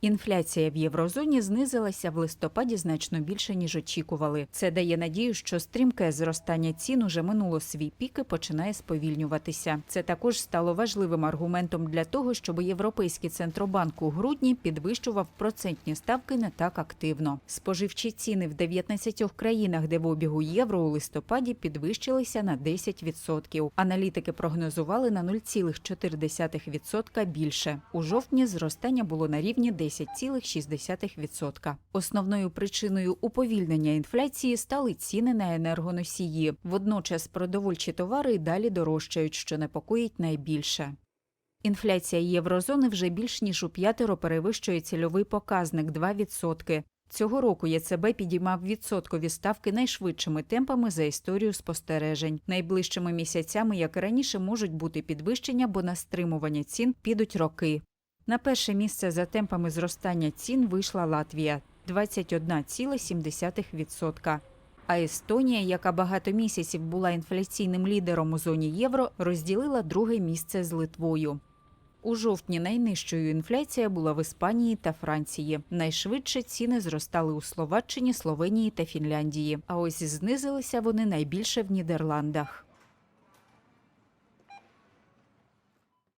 Інфляція в єврозоні знизилася в листопаді значно більше ніж очікували. Це дає надію, що стрімке зростання цін уже минуло свій пік і починає сповільнюватися. Це також стало важливим аргументом для того, щоб європейський центробанк у грудні підвищував процентні ставки не так активно. Споживчі ціни в 19 країнах, де в обігу євро у листопаді підвищилися на 10%. Аналітики прогнозували на 0,4% більше. У жовтні зростання було на рівні 10,6%. Основною причиною уповільнення інфляції стали ціни на енергоносії. Водночас продовольчі товари далі дорожчають, що непокоїть найбільше. Інфляція єврозони вже більш ніж у п'ятеро перевищує цільовий показник 2%. Цього року ЄЦБ підіймав відсоткові ставки найшвидшими темпами за історію спостережень. Найближчими місяцями, як і раніше, можуть бути підвищення, бо на стримування цін підуть роки. На перше місце за темпами зростання цін вийшла Латвія 21,7%. А Естонія, яка багато місяців була інфляційним лідером у зоні євро, розділила друге місце з Литвою. У жовтні найнижчою інфляція була в Іспанії та Франції. Найшвидше ціни зростали у Словаччині, Словенії та Фінляндії. А ось знизилися вони найбільше в Нідерландах.